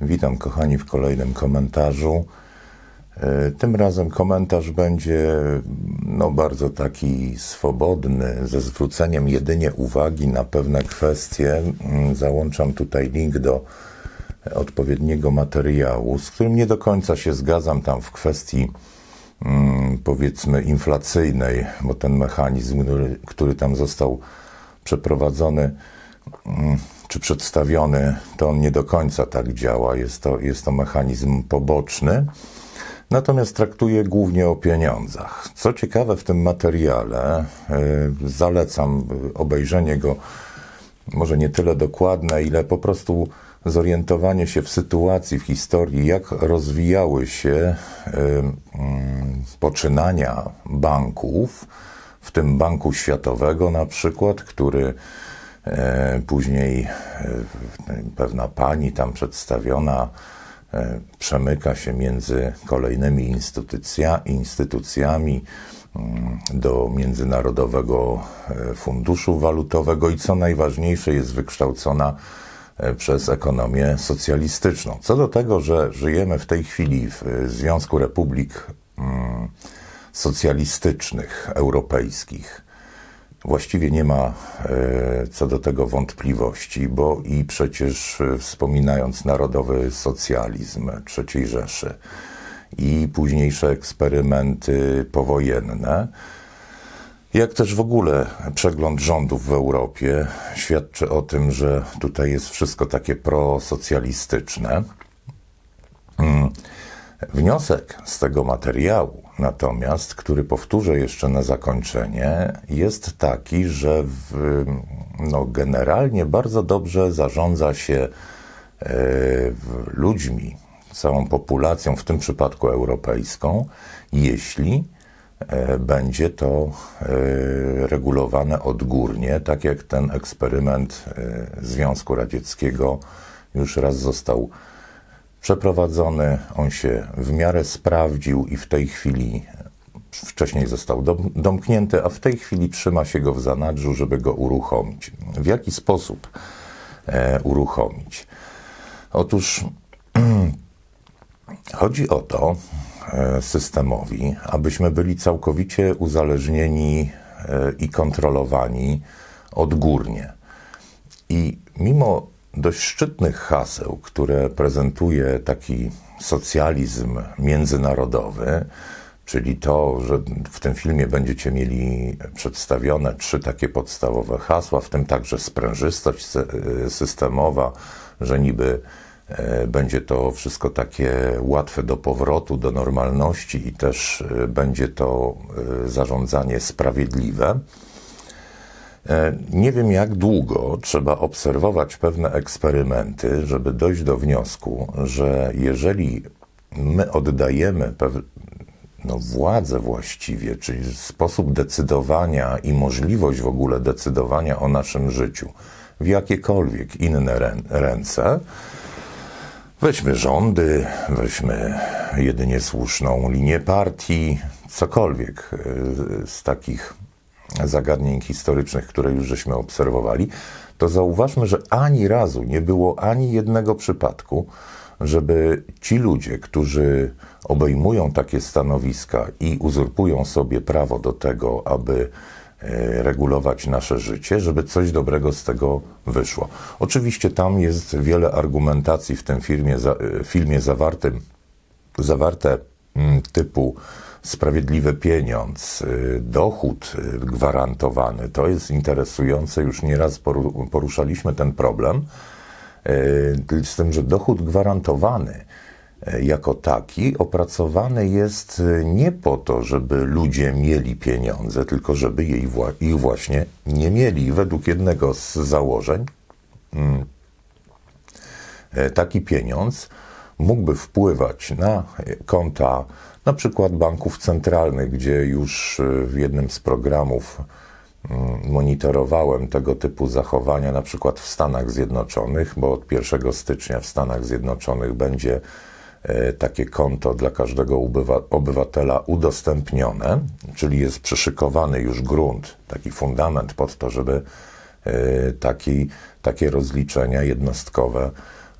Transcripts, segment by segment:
Witam kochani w kolejnym komentarzu. E, Tym razem komentarz będzie no, bardzo taki swobodny, ze zwróceniem jedynie uwagi na pewne kwestie. Mm, Załączam tutaj link do odpowiedniego materiału, z którym nie do końca się zgadzam tam w kwestii mm, powiedzmy inflacyjnej, bo ten mechanizm, który, tam został przeprowadzony mm, czy przedstawiony, to on nie do końca tak działa. Jest to, jest to mechanizm poboczny. Natomiast traktuje głównie o pieniądzach. Co ciekawe, w tym materiale y, zalecam obejrzenie go, może nie tyle dokładne, ile po prostu zorientowanie się w sytuacji, w historii, jak rozwijały się y, mm, poczynania banków, w tym Banku Światowego na przykład, który później e, pewna pani tam przedstawiona e, przemyka się między kolejnymi instytucja, instytucjami mm, do Międzynarodowego e, Funduszu Walutowego i co najważniejsze jest wykształcona e, przez ekonomię socjalistyczną. Co do tego, że żyjemy w tej chwili w e, Związku Republik mm, Socjalistycznych Europejskich, Właściwie nie ma e, co do tego wątpliwości, bo i przecież e, wspominając narodowy socjalizm III Rzeszy i późniejsze eksperymenty powojenne, jak też w ogóle przegląd rządów w Europie świadczy o tym, że tutaj jest wszystko takie prosocjalistyczne. Wniosek z tego materiału, natomiast, który powtórzę jeszcze na zakończenie, jest taki, że w, no, generalnie bardzo dobrze zarządza się w- ludźmi, całą populacją, w tym przypadku europejską, jeśli e, będzie to e, regulowane odgórnie, tak jak ten eksperyment Związku Radzieckiego już raz został przeprowadzony. On się w miarę sprawdził i w tej chwili wcześniej został dom, domknięty, a w tej chwili trzyma się go w zanadrzu, żeby go uruchomić. W jaki sposób e, uruchomić? Otóż chodzi o to e, systemowi, abyśmy byli całkowicie uzależnieni e, i kontrolowani odgórnie. I mimo dość szczytnych haseł, które prezentuje taki socjalizm międzynarodowy, czyli to, że w tym filmie będziecie mieli przedstawione trzy takie podstawowe hasła, w tym także sprężystość sy- systemowa, że niby e, będzie to wszystko takie łatwe do powrotu, do normalności i też e, będzie to e, zarządzanie sprawiedliwe. E, Nie wiem, jak długo trzeba obserwować pewne eksperymenty, żeby dojść do wniosku, że jeżeli my oddajemy pew- no, władzę właściwie, czyli sposób decydowania i możliwość w ogóle decydowania o naszym życiu w jakiekolwiek inne rę- ręce, Weźmy rządy, weźmy jedynie słuszną linię partii, cokolwiek e, z takich zagadnień historycznych, które już żeśmy obserwowali, to zauważmy, że ani razu nie było ani jednego przypadku, żeby ci ludzie, którzy obejmują takie stanowiska i uzurpują sobie prawo do tego, aby e, regulować nasze życie, żeby coś dobrego z tego wyszło. Oczywiście tam jest wiele argumentacji w tym filmie, e, filmie zawartym, zawarte mm, typu sprawiedliwy pieniądz, y, dochód y, gwarantowany. To jest interesujące, już nieraz poru- poruszaliśmy ten problem, y, z tym, że dochód gwarantowany jako taki opracowany jest nie po to, żeby ludzie mieli pieniądze, tylko żeby ich właśnie nie mieli. Według jednego z założeń e, taki pieniądz mógłby wpływać na konta na przykład banków centralnych, gdzie już e, w jednym z programów monitorowałem tego typu zachowania, na przykład w Stanach Zjednoczonych, bo od 1 stycznia w Stanach Zjednoczonych będzie e, takie konto dla każdego obywatela udostępnione, czyli jest przyszykowany już grunt, taki fundament pod to, żeby e, taki, takie rozliczenia jednostkowe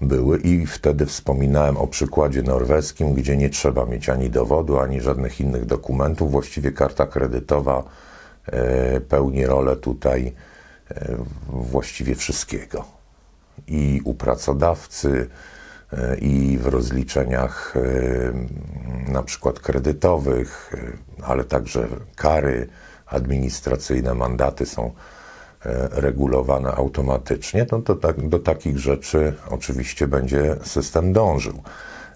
były i wtedy wspominałem o przykładzie norweskim, gdzie nie trzeba mieć ani dowodu, ani żadnych innych dokumentów. Właściwie karta kredytowa e, pełni rolę tutaj e, właściwie wszystkiego. I u pracodawcy, e, i w rozliczeniach na przykład kredytowych, ale także kary administracyjne, mandaty są regulowane automatycznie, no to tak, do takich rzeczy oczywiście będzie system dążył.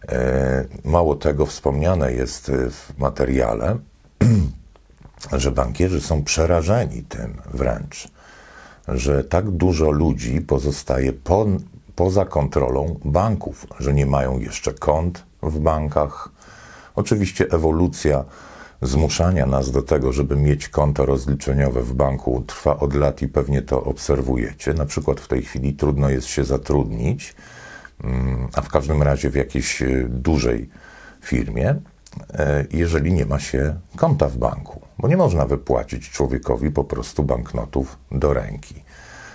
E, Mało tego, wspomniane jest e, w materiale, że bankierzy są przerażeni tym wręcz, że tak dużo ludzi pozostaje po, poza kontrolą banków, że nie mają jeszcze kont w bankach. Oczywiście ewolucja zmuszania nas do tego, żeby mieć konto rozliczeniowe w banku trwa od lat i pewnie to obserwujecie. Na przykład w tej chwili trudno jest się zatrudnić, mm, a w każdym razie w jakiejś y, dużej firmie, e, jeżeli nie ma się konta w banku, bo nie można wypłacić człowiekowi po prostu banknotów do ręki.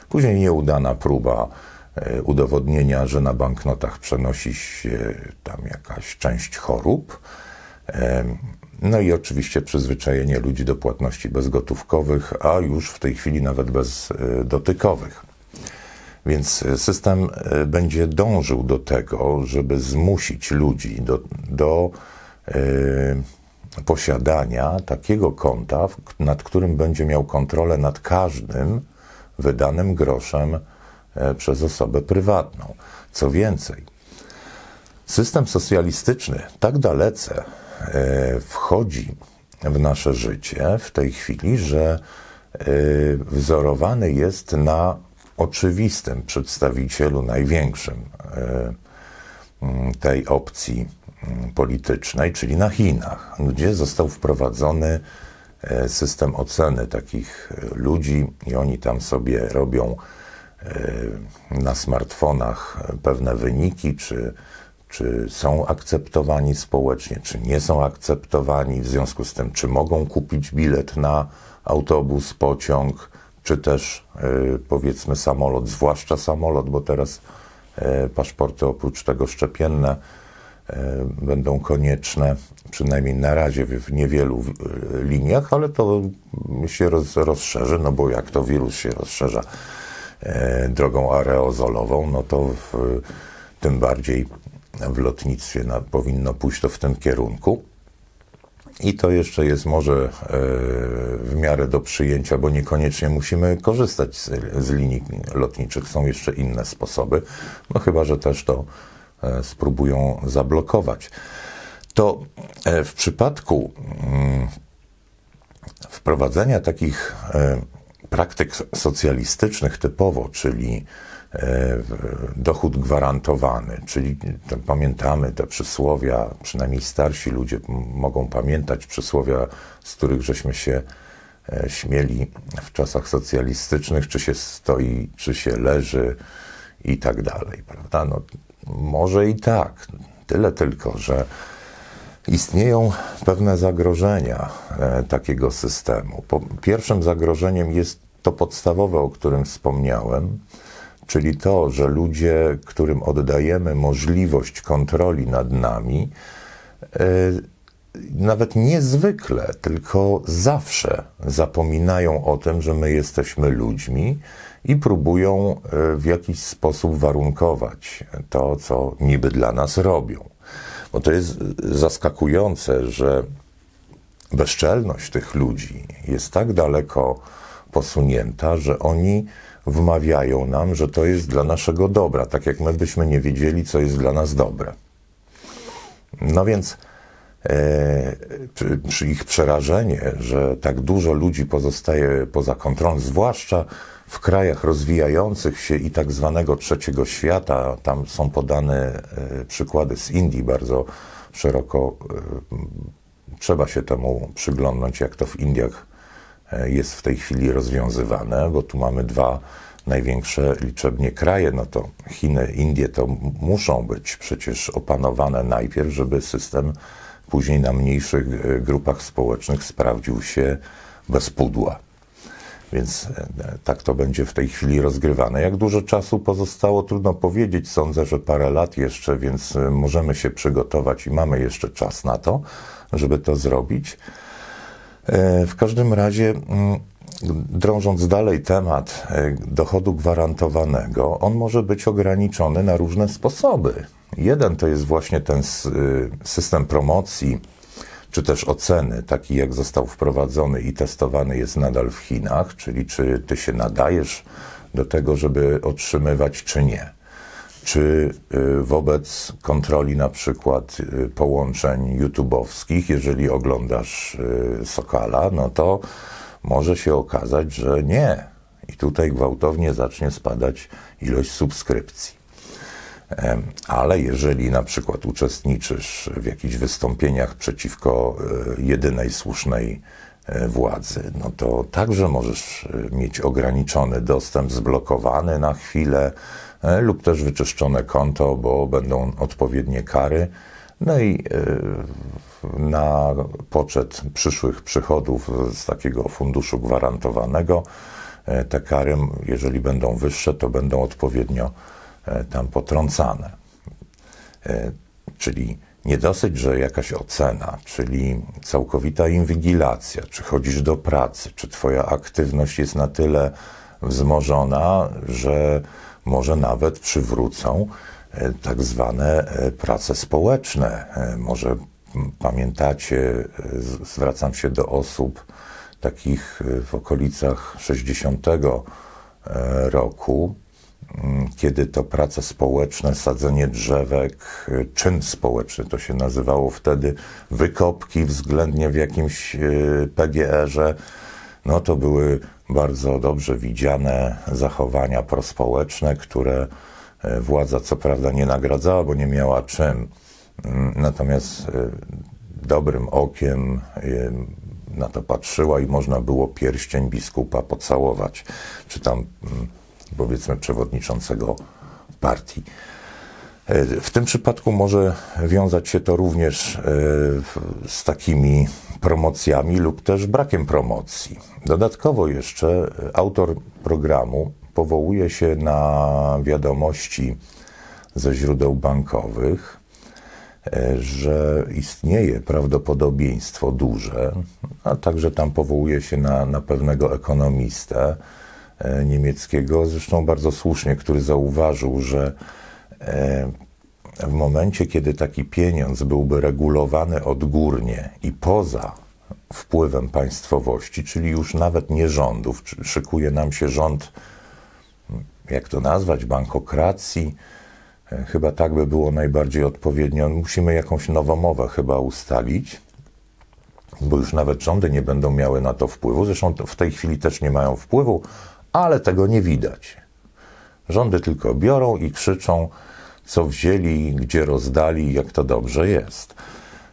Później nieudana próba e, udowodnienia, że na banknotach przenosi się tam jakaś część chorób. No i oczywiście przyzwyczajenie ludzi do płatności bezgotówkowych, a już w tej chwili nawet bezdotykowych. Więc system e, będzie dążył do tego, żeby zmusić ludzi do, do e, posiadania takiego konta, nad którym będzie miał kontrolę nad każdym wydanym groszem przez osobę prywatną. Co więcej, system socjalistyczny tak dalece wchodzi w nasze życie w tej chwili, że e, wzorowany jest na oczywistym przedstawicielu największym e, tej opcji m, politycznej, czyli na Chinach, gdzie został wprowadzony e, system oceny takich e, ludzi i oni tam sobie robią e, na smartfonach pewne wyniki, czy, czy są akceptowani społecznie, czy nie są akceptowani, w związku z tym, czy mogą kupić bilet na autobus, pociąg, czy też e, powiedzmy samolot, zwłaszcza samolot, bo teraz e, paszporty oprócz tego szczepienne e, będą konieczne, przynajmniej na razie w w niewielu e, liniach, ale to się roz, rozszerzy, no bo jak to wirus się rozszerza e, drogą aerozolową, no to w, tym bardziej w lotnictwie na, powinno pójść to w tym kierunku. I to jeszcze jest może e, w miarę do przyjęcia, bo niekoniecznie musimy korzystać z, z linii lotniczych. Są jeszcze inne sposoby, no chyba, że też to e, spróbują zablokować. To e, w przypadku mm, wprowadzenia takich praktyk socjalistycznych typowo, czyli dochód gwarantowany, czyli to pamiętamy te przysłowia, przynajmniej starsi ludzie mogą pamiętać przysłowia, z których żeśmy się e, śmieli w czasach socjalistycznych, czy się stoi, czy się leży i tak dalej, prawda? No, może i tak, tyle tylko, że Istnieją pewne zagrożenia e, takiego systemu. Pierwszym zagrożeniem jest to podstawowe, o którym wspomniałem, czyli to, że ludzie, którym oddajemy możliwość kontroli nad nami, e, nawet niezwykle, tylko zawsze zapominają o tym, że my jesteśmy ludźmi i próbują e, w jakiś sposób warunkować to, co niby dla nas robią. Bo to jest zaskakujące, że bezczelność tych ludzi jest tak daleko posunięta, że oni wmawiają nam, że to jest dla naszego dobra, tak jak my byśmy nie wiedzieli, co jest dla nas dobre. No więc e, ich przerażenie, że tak dużo ludzi pozostaje poza kontrolą, zwłaszcza w krajach rozwijających się i tak zwanego trzeciego świata, tam są podane e, przykłady z Indii bardzo szeroko. E, trzeba się temu przyglądnąć, jak to w Indiach jest w tej chwili rozwiązywane, bo tu mamy dwa największe liczebnie kraje, no to Chiny, Indie to muszą być przecież opanowane najpierw, żeby system później na mniejszych e, grupach społecznych sprawdził się bez pudła. Więc e, tak to będzie w tej chwili rozgrywane. Jak dużo czasu pozostało, trudno powiedzieć. Sądzę, że parę lat jeszcze, więc e, możemy się przygotować i mamy jeszcze czas na to, żeby to zrobić. E, W każdym razie, mm, drążąc dalej temat e, dochodu gwarantowanego, on może być ograniczony na różne sposoby. Jeden to jest właśnie ten y, system promocji, czy też oceny, taki jak został wprowadzony i testowany jest nadal w Chinach, czyli czy ty się nadajesz do tego, żeby otrzymywać, czy nie czy y, wobec kontroli na przykład y, połączeń YouTube'owskich, jeżeli oglądasz y, Sokala, no to może się okazać, że nie. I tutaj gwałtownie zacznie spadać ilość subskrypcji. Ale jeżeli na przykład uczestniczysz w jakichś wystąpieniach przeciwko jedynej słusznej władzy, no to także możesz mieć ograniczony dostęp, zblokowany na chwilę lub też wyczyszczone konto, bo będą odpowiednie kary. No i e, na poczet przyszłych przychodów z takiego funduszu gwarantowanego e, te kary, jeżeli będą wyższe, to będą odpowiednio e, tam potrącane. E, Czyli nie dosyć, że jakaś ocena, czyli całkowita inwigilacja, czy chodzisz do pracy, czy twoja aktywność jest na tyle wzmożona, że może nawet przywrócą e, tak zwane e, prace społeczne. E, Może pamiętacie, zwracam się do osób takich w okolicach 60 e, roku, kiedy to prace społeczne, sadzenie drzewek, czyn społeczny to się nazywało wtedy, wykopki względnie w jakimś PGR-ze, no to były bardzo dobrze widziane zachowania prospołeczne, które e, władza co prawda nie nagradzała, bo nie miała czym, Mm, natomiast e, dobrym okiem y, na to patrzyła i można było pierścień biskupa pocałować, czy tam mm, powiedzmy przewodniczącego partii. E, W tym przypadku może wiązać się to również e, z takimi promocjami lub też brakiem promocji. Dodatkowo jeszcze e, autor programu powołuje się na wiadomości ze źródeł bankowych, e, że istnieje prawdopodobieństwo duże, a także tam powołuje się na, na pewnego ekonomistę e, niemieckiego, zresztą bardzo słusznie, który zauważył, że w momencie, kiedy taki pieniądz byłby regulowany odgórnie i poza wpływem państwowości, czyli już nawet nie rządów, szykuje nam się rząd, jak to nazwać, bankokracji, E, Chyba tak by było najbardziej odpowiednio. Musimy jakąś nowomowę chyba ustalić, bo już nawet rządy nie będą miały na to wpływu. Zresztą w tej chwili też nie mają wpływu, ale tego nie widać. Rządy tylko biorą i krzyczą, co wzięli, gdzie rozdali, jak to dobrze jest.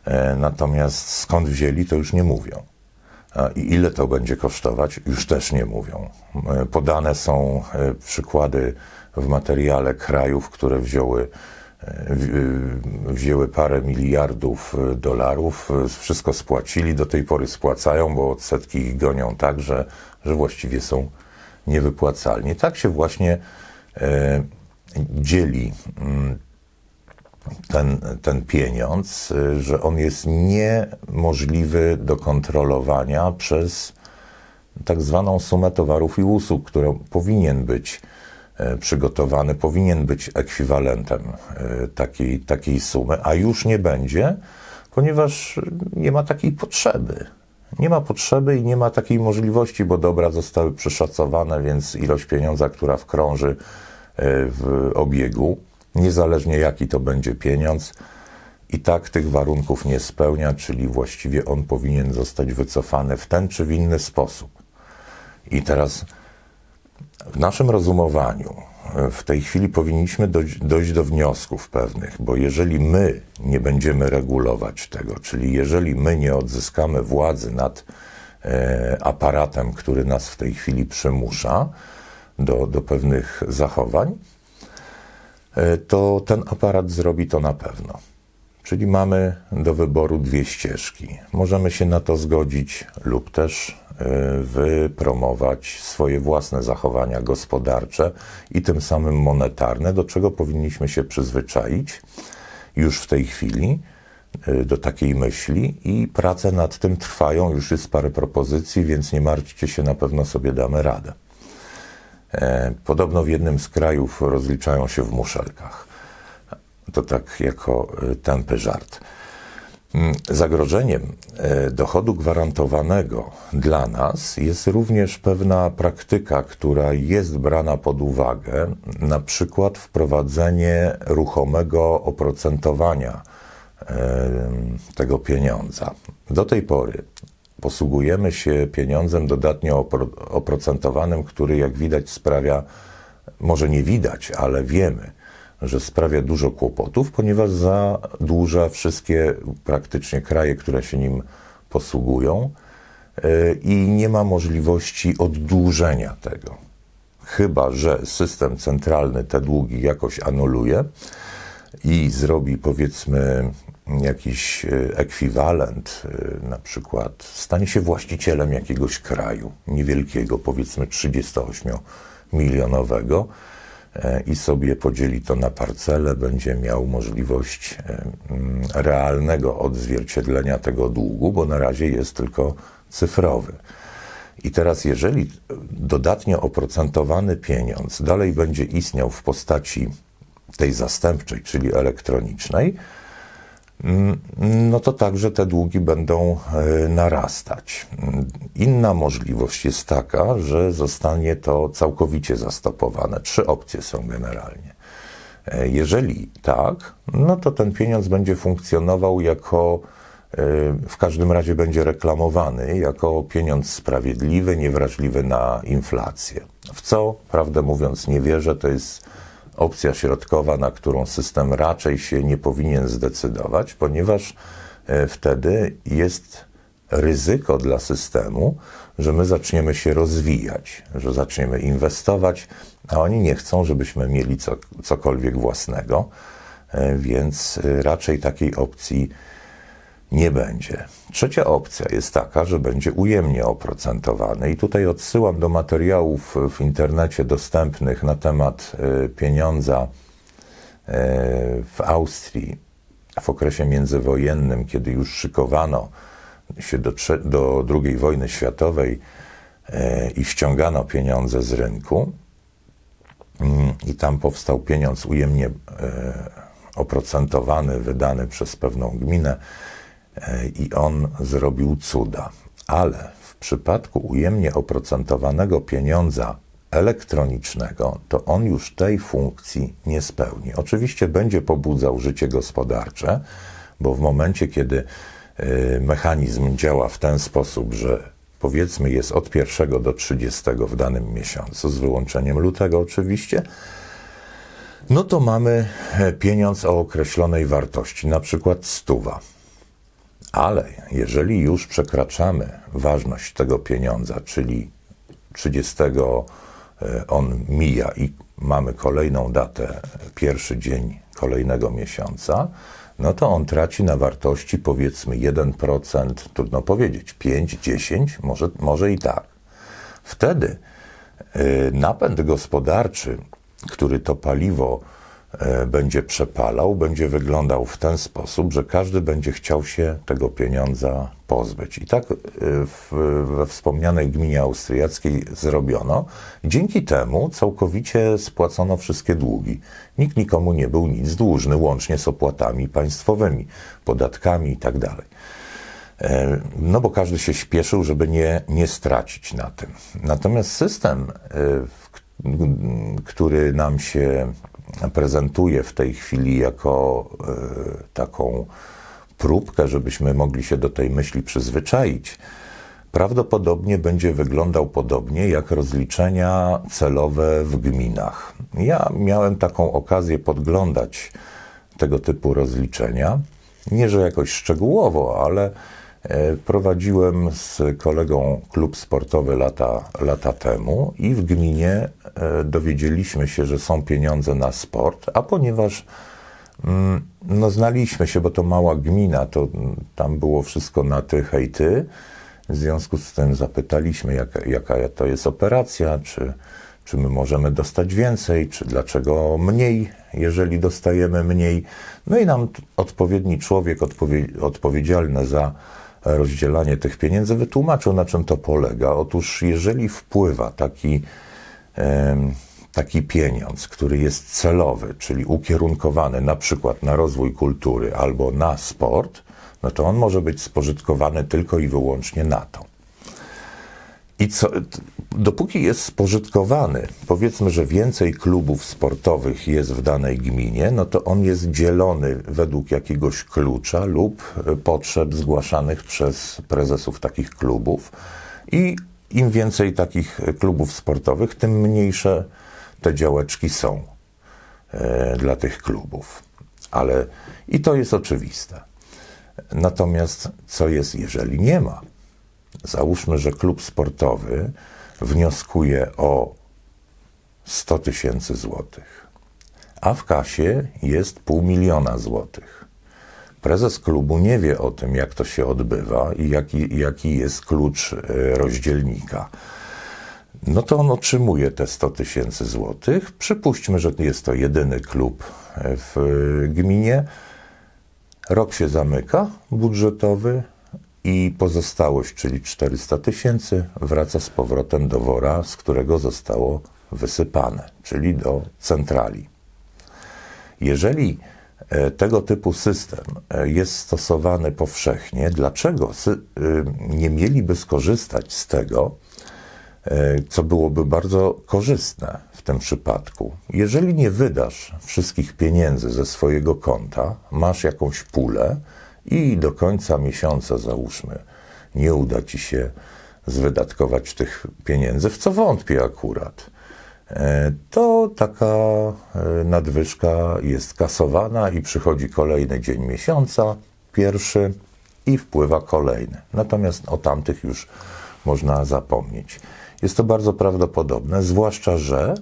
E, Natomiast skąd wzięli, to już nie mówią. I ile to będzie kosztować, już też nie mówią. E, Podane są e, przykłady w materiale krajów, które wzięły, wzięły parę miliardów dolarów, wszystko spłacili, do tej pory spłacają, bo odsetki ich gonią tak, że, że właściwie są niewypłacalni. Tak się właśnie dzieli mm, ten, ten pieniądz, że on jest niemożliwy do kontrolowania przez tak zwaną sumę towarów i usług, która powinien być e, przygotowany, powinien być ekwiwalentem e, takiej, takiej sumy, a już nie będzie, ponieważ nie ma takiej potrzeby. Nie ma potrzeby i nie ma takiej możliwości, bo dobra zostały przeszacowane, więc ilość pieniądza, która wkrąży w obiegu, niezależnie jaki to będzie pieniądz, i tak tych warunków nie spełnia, czyli właściwie on powinien zostać wycofany w ten czy w inny sposób. I teraz w naszym rozumowaniu e, w tej chwili powinniśmy dojść, dojść do wniosków pewnych, bo jeżeli my nie będziemy regulować tego, czyli jeżeli my nie odzyskamy władzy nad e, aparatem, który nas w tej chwili przymusza do, do pewnych zachowań, e, to ten aparat zrobi to na pewno. Czyli mamy do wyboru dwie ścieżki. Możemy się na to zgodzić lub też y, wypromować swoje własne zachowania gospodarcze i tym samym monetarne, do czego powinniśmy się przyzwyczaić już w tej chwili y, do takiej myśli i prace nad tym trwają. Już jest parę propozycji, więc nie martwcie się, na pewno sobie damy radę. E, Podobno w jednym z krajów rozliczają się w muszelkach. To tak jako e, tępy żart. Mm, Zagrożeniem e, dochodu gwarantowanego dla nas jest również pewna praktyka, która jest brana pod uwagę, na przykład wprowadzenie ruchomego oprocentowania tego pieniądza. Do tej pory posługujemy się pieniądzem dodatnio opro- oprocentowanym, który jak widać sprawia, może nie widać, ale wiemy, że sprawia dużo kłopotów, ponieważ zadłuża wszystkie praktycznie kraje, które się nim posługują yy, i nie ma możliwości oddłużenia tego. Chyba, że system centralny te długi jakoś anuluje i zrobi powiedzmy jakiś e, ekwiwalent, e, na przykład stanie się właścicielem jakiegoś kraju niewielkiego, powiedzmy 38-milionowego e, i sobie podzieli to na parcele, będzie miał możliwość mm, realnego odzwierciedlenia tego długu, bo na razie jest tylko cyfrowy. I teraz, jeżeli dodatnio oprocentowany pieniądz dalej będzie istniał w postaci tej zastępczej, czyli elektronicznej, no to także te długi będą e, narastać. Inna możliwość jest taka, że zostanie to całkowicie zastopowane. Trzy opcje są generalnie. E, Jeżeli tak, no to ten pieniądz będzie funkcjonował jako, e, w każdym razie będzie reklamowany jako pieniądz sprawiedliwy, niewrażliwy na inflację. W co, prawdę mówiąc, nie wierzę, to jest opcja środkowa, na którą system raczej się nie powinien zdecydować, ponieważ e, wtedy jest ryzyko dla systemu, że my zaczniemy się rozwijać, że zaczniemy inwestować, a oni nie chcą, żebyśmy mieli co, cokolwiek własnego, e, więc e, raczej takiej opcji nie będzie. Trzecia opcja jest taka, że będzie ujemnie oprocentowany i tutaj odsyłam do materiałów w internecie dostępnych na temat e, pieniądza e, w Austrii w okresie międzywojennym, kiedy już szykowano się do, do II wojny światowej e, i ściągano pieniądze z rynku. Mm, I tam powstał pieniądz ujemnie oprocentowany, wydany przez pewną gminę i on zrobił cuda. Ale w przypadku ujemnie oprocentowanego pieniądza elektronicznego, to on już tej funkcji nie spełni. Oczywiście będzie pobudzał życie gospodarcze, bo w momencie, kiedy e, mechanizm działa w ten sposób, że powiedzmy jest od 1 do 30 w danym miesiącu, z wyłączeniem lutego oczywiście, no to mamy e, pieniądz o określonej wartości, na przykład stuwa. Ale jeżeli już przekraczamy ważność tego pieniądza, czyli 30 e, on mija i mamy kolejną datę, pierwszy dzień kolejnego miesiąca, no to on traci na wartości powiedzmy 1%, trudno powiedzieć, 5, 10, może, może i tak. Wtedy y, napęd gospodarczy, który to paliwo e, będzie przepalał, będzie wyglądał w ten sposób, że każdy będzie chciał się tego pieniądza pozbyć. I tak e, w, we wspomnianej gminie austriackiej zrobiono. Dzięki temu całkowicie spłacono wszystkie długi. Nikt nikomu nie był nic dłużny, łącznie z opłatami państwowymi, podatkami itd. E, No bo każdy się śpieszył, żeby nie, nie stracić na tym. Natomiast system, e, który nam się prezentuje w tej chwili jako e, taką próbkę, żebyśmy mogli się do tej myśli przyzwyczaić, prawdopodobnie będzie wyglądał podobnie jak rozliczenia celowe w gminach. Ja miałem taką okazję podglądać tego typu rozliczenia. Nie, że jakoś szczegółowo, ale prowadziłem z kolegą klub sportowy lata, lata temu i w gminie e, dowiedzieliśmy się, że są pieniądze na sport, a ponieważ Mm, No, znaliśmy się, bo to mała gmina, to mm, tam było wszystko na ty, hej, ty. W związku z tym zapytaliśmy, jaka, jaka to jest operacja, czy, czy my możemy dostać więcej, czy dlaczego mniej, jeżeli dostajemy mniej. No i nam odpowiedni człowiek odpowie, odpowiedzialny za rozdzielanie tych pieniędzy wytłumaczył, na czym to polega. Otóż, jeżeli wpływa taki taki pieniądz, który jest celowy, czyli ukierunkowany na przykład na rozwój kultury albo na sport, no to on może być spożytkowany tylko i wyłącznie na to. I co, dopóki jest spożytkowany, powiedzmy, że więcej klubów sportowych jest w danej gminie, no to on jest dzielony według jakiegoś klucza lub potrzeb zgłaszanych przez prezesów takich klubów. I im więcej takich klubów sportowych, tym mniejsze te działeczki są e, dla tych klubów. Ale i to jest oczywiste. Natomiast co jest, jeżeli nie ma? Załóżmy, że klub sportowy wnioskuje o 100 tysięcy złotych, a w kasie jest pół miliona złotych. Prezes klubu nie wie o tym, jak to się odbywa i jaki, jaki jest klucz e, rozdzielnika. No to on otrzymuje te 100 tysięcy złotych. Przypuśćmy, że jest to jedyny klub e, w e, gminie. Rok się zamyka, budżetowy, i pozostałość, czyli 400 tysięcy, wraca z powrotem do wora, z którego zostało wysypane, czyli do centrali. Jeżeli e, tego typu system e, jest stosowany powszechnie, dlaczego y, nie mieliby skorzystać z tego, e, co byłoby bardzo korzystne w tym przypadku? Jeżeli nie wydasz wszystkich pieniędzy ze swojego konta, masz jakąś pulę i do końca miesiąca, załóżmy, nie uda ci się zwydatkować tych pieniędzy, w co wątpię akurat, e, to taka e, nadwyżka jest kasowana i przychodzi kolejny dzień miesiąca, pierwszy i wpływa kolejny. Natomiast o tamtych już można zapomnieć. Jest to bardzo prawdopodobne, zwłaszcza, że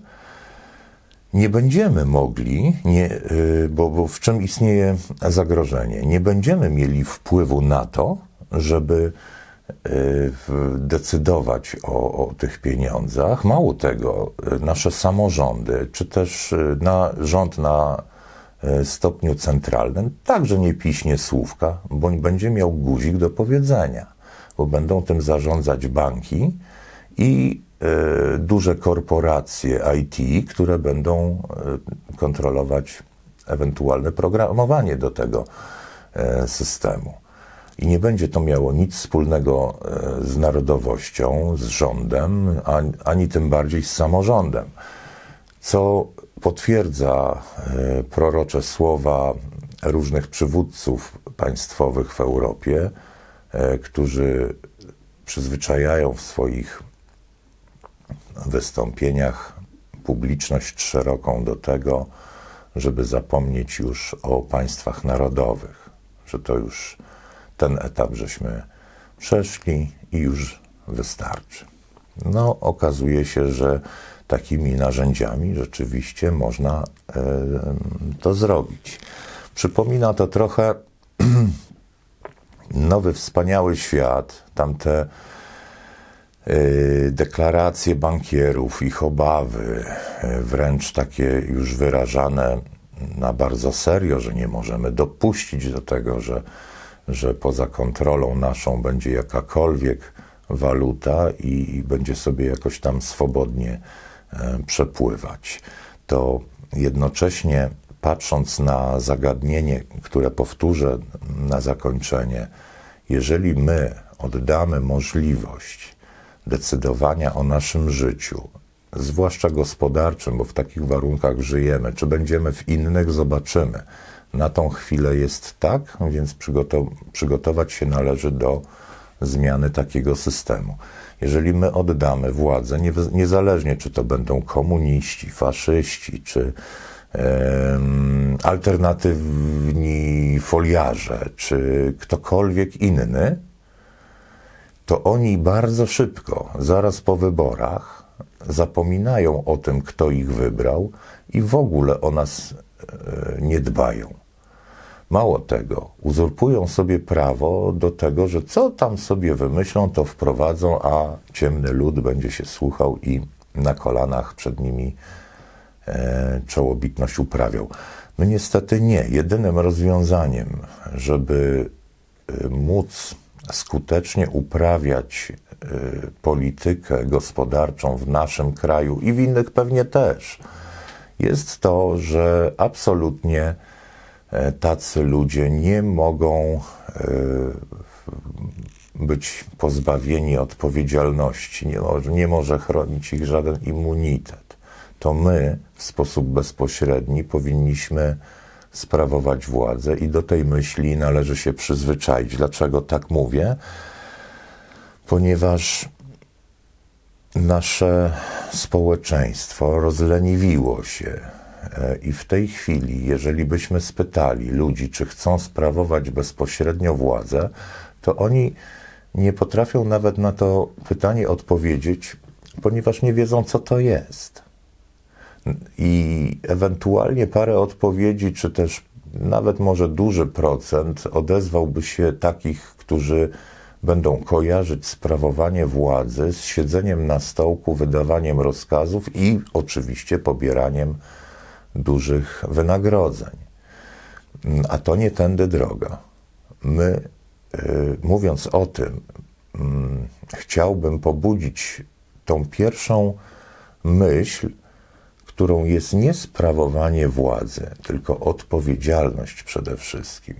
nie będziemy mogli, nie, y, bo, bo w czym istnieje zagrożenie? Nie będziemy mieli wpływu na to, żeby y, decydować o, o tych pieniądzach. Mało tego, y, nasze samorządy, czy też na, rząd na stopniu centralnym także nie piśnie słówka, bo będzie miał guzik do powiedzenia, bo będą tym zarządzać banki i duże korporacje IT, które będą e, kontrolować ewentualne programowanie do tego e, systemu. I nie będzie to miało nic wspólnego e, z narodowością, z rządem, ani, tym bardziej z samorządem. Co potwierdza e, prorocze słowa różnych przywódców państwowych w Europie, e, którzy przyzwyczajają w swoich wystąpieniach publiczność szeroką do tego, żeby zapomnieć już o państwach narodowych, że to już ten etap żeśmy przeszli i już wystarczy. No, okazuje się, że takimi narzędziami rzeczywiście można e, to zrobić. Przypomina to trochę nowy, wspaniały świat, tamte y, deklaracje bankierów, ich obawy, y, wręcz takie już wyrażane na bardzo serio, że nie możemy dopuścić do tego, że, że poza kontrolą naszą będzie jakakolwiek waluta i, i będzie sobie jakoś tam swobodnie e, przepływać. To jednocześnie patrząc na zagadnienie, które powtórzę na zakończenie, jeżeli my oddamy możliwość decydowania o naszym życiu, zwłaszcza gospodarczym, bo w takich warunkach żyjemy, czy będziemy w innych, zobaczymy. Na tą chwilę jest tak, więc przygotow- przygotować się należy do zmiany takiego systemu. Jeżeli my oddamy władzę, nie, niezależnie czy to będą komuniści, faszyści, czy alternatywni foliarze, czy ktokolwiek inny, to oni bardzo szybko, zaraz po wyborach, zapominają o tym, kto ich wybrał i w ogóle o nas e, nie dbają. Mało tego, uzurpują sobie prawo do tego, że co tam sobie wymyślą, to wprowadzą, a ciemny lud będzie się słuchał i na kolanach przed nimi e, czołobitność uprawiał. No niestety nie. Jedynym rozwiązaniem, żeby e, móc skutecznie uprawiać e, politykę gospodarczą w naszym kraju i w innych pewnie też, jest to, że absolutnie e, tacy ludzie nie mogą e, być pozbawieni odpowiedzialności, nie może, nie może chronić ich żaden immunitet. To my w sposób bezpośredni powinniśmy sprawować władzę i do tej myśli należy się przyzwyczaić. Dlaczego tak mówię? Ponieważ nasze społeczeństwo rozleniwiło się. E, I w tej chwili, jeżeli byśmy spytali ludzi, czy chcą sprawować bezpośrednio władzę, to oni nie potrafią nawet na to pytanie odpowiedzieć, ponieważ nie wiedzą, co to jest. I ewentualnie parę odpowiedzi, czy też nawet może duży procent odezwałby się takich, którzy będą kojarzyć sprawowanie władzy z siedzeniem na stołku, wydawaniem rozkazów i oczywiście pobieraniem dużych wynagrodzeń. A to nie tędy droga. My, y, mówiąc o tym, mm, chciałbym pobudzić tą pierwszą myśl, którą jest nie sprawowanie władzy, tylko odpowiedzialność przede wszystkim.